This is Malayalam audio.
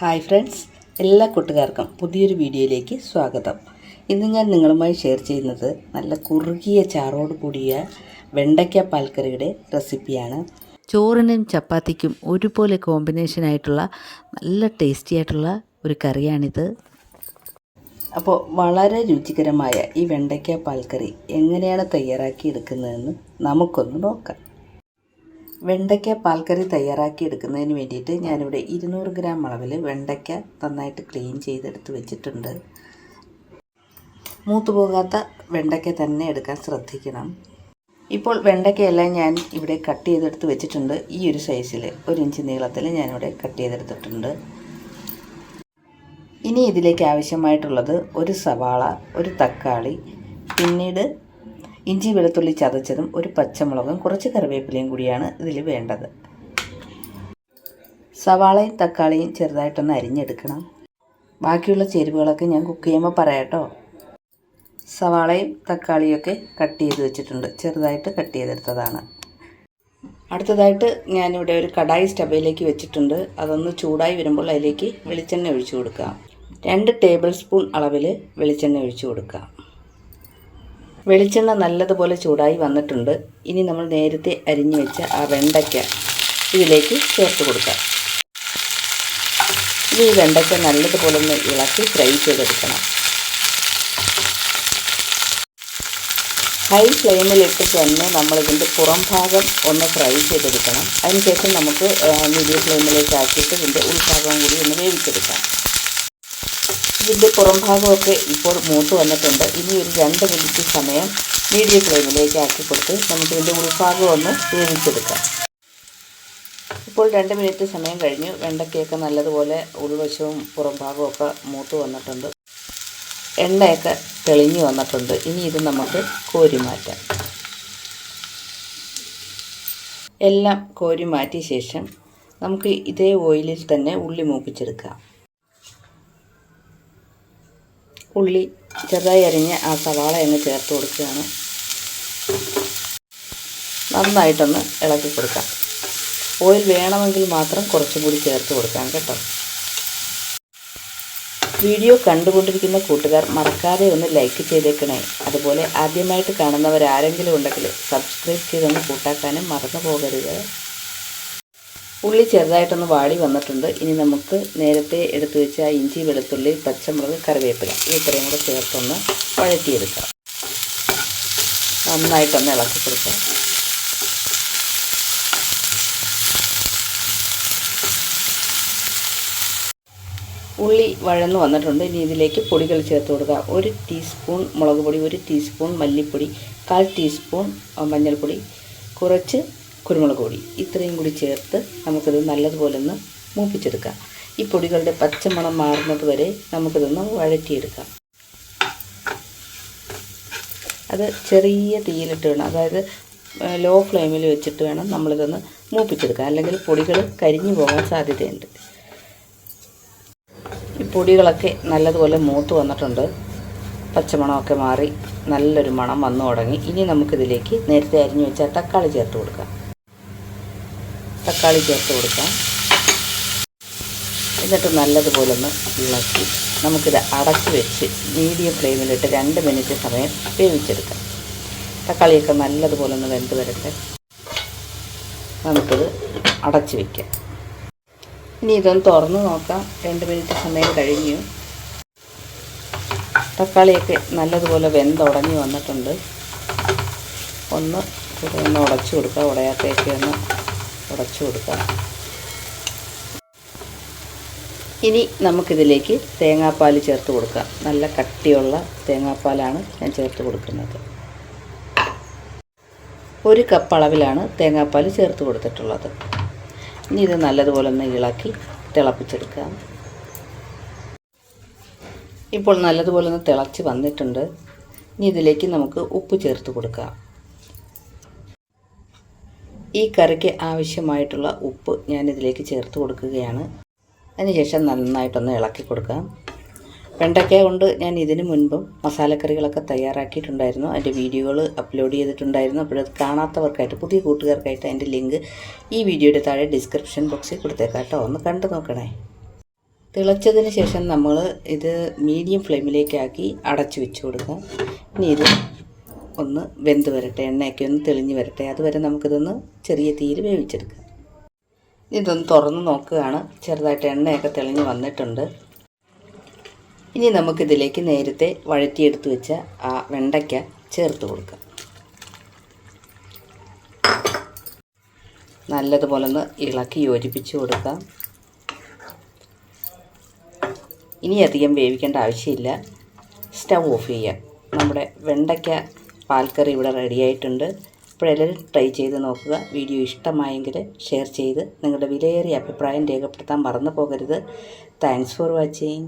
ഹായ് ഫ്രണ്ട്സ് എല്ലാ കൂട്ടുകാർക്കും പുതിയൊരു വീഡിയോയിലേക്ക് സ്വാഗതം. ഇന്ന് ഞാൻ നിങ്ങളുമായി ഷെയർ ചെയ്യുന്നത് നല്ല കുറുകിയ ചാറോട് കൂടിയ വെണ്ടയ്ക്ക പാൽക്കറിയുടെ റെസിപ്പിയാണ്. ചോറിനും ചപ്പാത്തിക്കും ഒരുപോലെ കോമ്പിനേഷനായിട്ടുള്ള നല്ല ടേസ്റ്റി ആയിട്ടുള്ള ഒരു കറിയാണിത്. അപ്പോൾ വളരെ രുചികരമായ ഈ വെണ്ടയ്ക്ക പാൽക്കറി എങ്ങനെയാണ് തയ്യാറാക്കി എടുക്കുന്നതെന്ന് നമുക്കൊന്ന് നോക്കാം. വെണ്ടയ്ക്ക പാൽക്കറി തയ്യാറാക്കി എടുക്കുന്നതിന് വേണ്ടിയിട്ട് ഞാനിവിടെ ഇരുന്നൂറ് ഗ്രാം അളവിൽ വെണ്ടയ്ക്ക നന്നായിട്ട് ക്ലീൻ ചെയ്തെടുത്ത് വെച്ചിട്ടുണ്ട്. മൂത്തു പോകാത്ത വെണ്ടയ്ക്ക തന്നെ എടുക്കാൻ ശ്രദ്ധിക്കണം. ഇപ്പോൾ വെണ്ടയ്ക്കയെല്ലാം ഞാൻ ഇവിടെ കട്ട് ചെയ്തെടുത്ത് വെച്ചിട്ടുണ്ട്. ഈ ഒരു സൈസിൽ ഒരു ഇഞ്ച് നീളത്തിൽ ഞാനിവിടെ കട്ട് ചെയ്തെടുത്തിട്ടുണ്ട്. ഇനി ഇതിലേക്ക് ആവശ്യമായിട്ടുള്ളത് ഒരു സവാള ഒരു തക്കാളി പിന്നീട് ഇഞ്ചി വെളുത്തുള്ളി ചതച്ചതും ഒരു പച്ചമുളകും കുറച്ച് കറിവേപ്പിലയും കൂടിയാണ് ഇതിൽ വേണ്ടത്. സവാളയും തക്കാളിയും ചെറുതായിട്ടൊന്ന് അരിഞ്ഞെടുക്കണം. ബാക്കിയുള്ള ചേരുവകളൊക്കെ ഞാൻ കുക്ക് ചെയ്യുമ്പോൾ പറയാട്ടോ. സവാളയും തക്കാളിയൊക്കെ കട്ട് ചെയ്ത് വെച്ചിട്ടുണ്ട്. ചെറുതായിട്ട് കട്ട് ചെയ്തെടുത്തതാണ്. അടുത്തതായിട്ട് ഞാനിവിടെ ഒരു കടായി സ്റ്റവയിലേക്ക് വെച്ചിട്ടുണ്ട്. അതൊന്ന് ചൂടായി വരുമ്പോൾ അതിലേക്ക് വെളിച്ചെണ്ണ ഒഴിച്ചു കൊടുക്കാം. രണ്ട് ടേബിൾ സ്പൂൺ അളവിൽ വെളിച്ചെണ്ണ ഒഴിച്ചു കൊടുക്കാം. വെളിച്ചെണ്ണ നല്ലതുപോലെ ചൂടായി വന്നിട്ടുണ്ട്. ഇനി നമ്മൾ നേരത്തെ അരിഞ്ഞു വെച്ച ആ വെണ്ടയ്ക്ക ഇതിലേക്ക് ചേർത്ത് കൊടുക്കാം. ഇനി ഈ വെണ്ടയ്ക്ക നല്ലതുപോലെ ഒന്ന് ഇളക്കി ഫ്രൈ ചെയ്തെടുക്കണം. ഹൈ ഫ്ലെയിമിലിട്ട് തന്നെ നമ്മളിതിന്റെ പുറം ഭാഗം ഒന്ന് ഫ്രൈ ചെയ്തെടുക്കണം. അതിനുശേഷം നമുക്ക് മീഡിയം ഫ്ലെയിമിലേക്ക് ആക്കിയിട്ട് ഇതിന്റെ ഉൾഭാഗം കൂടി ഒന്ന് വേവിച്ചെടുക്കാം. ഇതിന്റെ പുറം ഭാഗമൊക്കെ ഇപ്പോൾ മൂത്ത് വന്നിട്ടുണ്ട്. ഇനി ഒരു രണ്ട് മിനിറ്റ് സമയം മീഡിയം ഫ്ലെയിമിലേക്ക് ആക്കി കൊടുത്ത് നമുക്കിതിന്റെ ഉൾഭാഗം ഒന്ന് വേവിച്ചെടുക്കാം. ഇപ്പോൾ രണ്ട് മിനിറ്റ് സമയം കഴിഞ്ഞു. വെണ്ടയ്ക്കയൊക്കെ നല്ലതുപോലെ ഉൾവശവും പുറം ഭാഗമൊക്കെ മൂത്ത് വന്നിട്ടുണ്ട്. എണ്ണയൊക്കെ തെളിഞ്ഞു വന്നിട്ടുണ്ട്. ഇനി ഇത് നമുക്ക് കോരി മാറ്റാം. എല്ലാം കോരി മാറ്റിയ ശേഷം നമുക്ക് ഇതേ ഓയിലിൽ തന്നെ ഉള്ളി മൂപ്പിച്ചെടുക്കാം. ഉള്ളി ചെറുതായി അരിഞ്ഞ് ആ സവാള അങ്ങ് ചേർത്ത് കൊടുക്കുകയാണ്. നന്നായിട്ടൊന്ന് ഇളക്കി കൊടുക്കാം. ഓയിൽ വേണമെങ്കിൽ മാത്രം കുറച്ചും കൂടി ചേർത്ത് കൊടുക്കാം കേട്ടോ. വീഡിയോ കണ്ടുകൊണ്ടിരിക്കുന്ന കൂട്ടുകാർ മറക്കാതെ ഒന്ന് ലൈക്ക് ചെയ്തേക്കണേ. അതുപോലെ ആദ്യമായിട്ട് കാണുന്നവരാരെങ്കിലും ഉണ്ടെങ്കിൽ സബ്സ്ക്രൈബ് ചെയ്തൊന്ന് കൂട്ടാക്കാനും മറന്നു പോകരുത്. ഉള്ളി ചെറുതായിട്ടൊന്ന് വാടി വന്നിട്ടുണ്ട്. ഇനി നമുക്ക് നേരത്തെ എടുത്തു വെച്ച ഇഞ്ചി വെളുത്തുള്ളി പച്ചമുളക് കറിവേപ്പില ഇത്രയും കൂടെ ചേർത്തൊന്ന് വഴറ്റിയെടുക്കാം. നന്നായിട്ടൊന്ന് ഇളക്കി കൊടുക്കാം. ഉള്ളി വഴന്ന് വന്നിട്ടുണ്ട്. ഇനി ഇതിലേക്ക് പൊടികൾ ചേർത്ത് കൊടുക്കുക ഒരു ടീസ്പൂൺ മുളക് പൊടി ഒരു ടീസ്പൂൺ മല്ലിപ്പൊടി കാൽ ടീസ്പൂൺ മഞ്ഞൾപ്പൊടി കുറച്ച് കുരുമുളക് പൊടി ഇത്രയും കൂടി ചേർത്ത് നമുക്കിത് നല്ലതുപോലെ ഒന്ന് മൂപ്പിച്ചെടുക്കാം. ഈ പൊടികളുടെ പച്ചമണം മാറുന്നത് വരെ നമുക്കിതൊന്ന് വഴറ്റിയെടുക്കാം. അത് ചെറിയ തീയിലിട്ട് വേണം. അതായത് ലോ ഫ്ലെയിമിൽ വെച്ചിട്ട് വേണം നമ്മളിതൊന്ന് മൂപ്പിച്ചെടുക്കാം അല്ലെങ്കിൽ പൊടികൾ കരിഞ്ഞു പോകാൻ സാധ്യതയുണ്ട്. ഈ പൊടികളൊക്കെ നല്ലതുപോലെ മൂത്ത് വന്നിട്ടുണ്ട്. പച്ചമണമൊക്കെ മാറി നല്ലൊരു മണം വന്നു തുടങ്ങി. ഇനി നമുക്കിതിലേക്ക് നേരത്തെ അരിഞ്ഞു വെച്ച തക്കാളി ചേർത്ത് കൊടുക്കാം. തക്കാളി ചേർത്ത് കൊടുക്കാം. എന്നിട്ട് നല്ലതുപോലെ ഒന്ന് ഇളക്കി. നമുക്കിത് അടച്ച് വെച്ച് മീഡിയം ഫ്ലെയിമിലിട്ട് രണ്ട് മിനിറ്റ് സമയം വേവിച്ചെടുക്കാം. തക്കാളിയൊക്കെ നല്ലതുപോലെ ഒന്ന് വെന്ത് വരട്ടെ. നമുക്കിത് അടച്ച് വയ്ക്കാം ഇനി ഇതൊന്ന് തുറന്ന് നോക്കാം. രണ്ട് മിനിറ്റ് സമയം കഴിഞ്ഞു. തക്കാളിയൊക്കെ നല്ലതുപോലെ വെന്തുടങ്ങി വന്നിട്ടുണ്ട്. ഒന്ന് ഒന്ന് ഉടച്ചു കൊടുക്കുക ഉടയാത്തേക്ക് ഒന്ന് ഉടച്ചു കൊടുക്കാം. ഇനി നമുക്കിതിലേക്ക് തേങ്ങാപ്പാൽ ചേർത്ത് കൊടുക്കാം. നല്ല കട്ടിയുള്ള തേങ്ങാപ്പാലാണ് ഞാൻ ചേർത്ത് കൊടുക്കുന്നത്. ഒരു കപ്പ് അളവിലാണ് തേങ്ങാപ്പാൽ ചേർത്ത് കൊടുത്തിട്ടുള്ളത്. ഇനി ഇത് നല്ലതുപോലെ ഒന്ന് ഇളക്കി തിളപ്പിച്ചെടുക്കാം. ഇപ്പോൾ നല്ലതുപോലെ ഒന്ന് തിളച്ച് വന്നിട്ടുണ്ട്. ഇനി ഇതിലേക്ക് നമുക്ക് ഉപ്പ് ചേർത്ത് കൊടുക്കാം. ഈ കറിക്ക് ആവശ്യമായിട്ടുള്ള ഉപ്പ് ഞാൻ ഇതിലേക്ക് ചേർത്ത് കൊടുക്കുകയാണ്. അതിനുശേഷം നന്നായിട്ടൊന്ന് ഇളക്കി കൊടുക്കാം. വെണ്ടയ്ക്ക കൊണ്ട് ഞാൻ ഇതിനു മുൻപും മസാലക്കറികളൊക്കെ തയ്യാറാക്കിയിട്ടുണ്ടായിരുന്നു. അതിന്റെ വീഡിയോകൾ അപ്ലോഡ് ചെയ്തിട്ടുണ്ടായിരുന്നു. അപ്പോഴത് കാണാത്തവർക്കായിട്ട് പുതിയ കൂട്ടുകാർക്കായിട്ട് അതിന്റെ ലിങ്ക് ഈ വീഡിയോയുടെ താഴെ ഡിസ്ക്രിപ്ഷൻ ബോക്സിൽ കൊടുത്തേക്കാം കേട്ടോ. ഒന്ന് കണ്ടു നോക്കണേ. തിളച്ചതിന് ശേഷം നമ്മൾ ഇത് മീഡിയം ഫ്ലെയിമിലേക്കാക്കി അടച്ചു വെച്ച് കൊടുക്കാം. ഇനി ഇത് ഒന്ന് വെന്ത് വരട്ടെ എണ്ണയൊക്കെ ഒന്ന് തെളിഞ്ഞ് വരട്ടെ. അതുവരെ നമുക്കിതൊന്ന് ചെറിയ തീയിൽ വേവിച്ചെടുക്കാം. ഇതൊന്ന് തുറന്ന് നോക്കുകയാണ്. ചെറുതായിട്ട് എണ്ണയൊക്കെ തെളിഞ്ഞ് വന്നിട്ടുണ്ട്. ഇനി നമുക്കിതിലേക്ക് നേരത്തെ വഴറ്റിയെടുത്ത് വെച്ച ആ വെണ്ടയ്ക്ക ചേർത്ത് കൊടുക്കാം. നല്ലതുപോലെ ഒന്ന് ഇളക്കി യോജിപ്പിച്ച് കൊടുക്കാം. ഇനി അധികം വേവിക്കേണ്ട ആവശ്യമില്ല. സ്റ്റൗ ഓഫ് ചെയ്യാം. നമ്മുടെ വെണ്ടയ്ക്ക പാൽക്കറി ഇവിടെ റെഡിയായിട്ടുണ്ട് ആയിട്ടുണ്ട്. ഇപ്പോഴെല്ലാവരും ട്രൈ ചെയ്ത് നോക്കുക. വീഡിയോ ഇഷ്ടമായെങ്കിൽ ഷെയർ ചെയ്ത് നിങ്ങളുടെ വിലയേറിയ അഭിപ്രായം രേഖപ്പെടുത്താൻ മറന്നു പോകരുത്. Thanks for watching